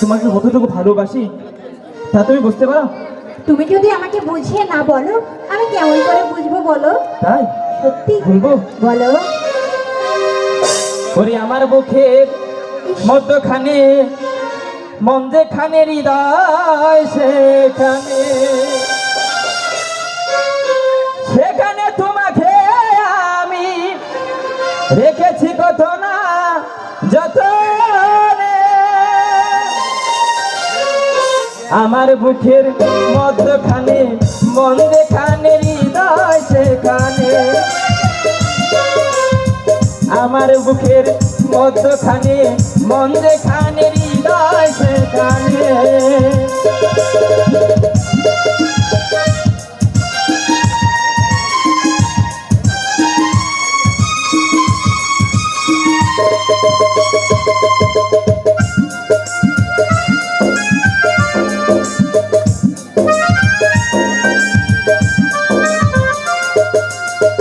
তোমাকে কতটুকু ভালোবাসি তা তুমি বুঝতে পারো তুমি যদি আমাকে বুঝিয়ে না বলো আমি কেমন করে বুঝব বলো? তাই? সত্যি? বলব? বলো। ওরে আমার বুকের মধ্যখানে মন যেখানে হৃদয় সেখানে। সেখানে তোমাকে আমি রেখেছি কত না আমার বুকের মধ্যখানে মন যেখানে হৃদয় সেখানে। আমার বুকের মধ্যখানে মন যেখানে হৃদয় সেখানে। তোমায়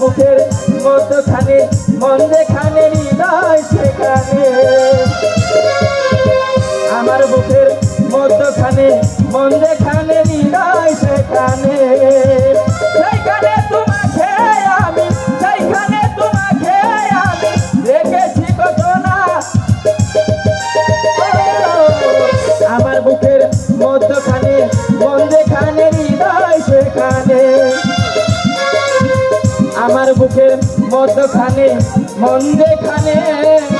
বুকের খানে মন যেখানে হৃদয় সেখানে। আমার বুকের খানে মন যেখানে হৃদয় সেখানে। আমার মদ খানে মন্দে যেখানে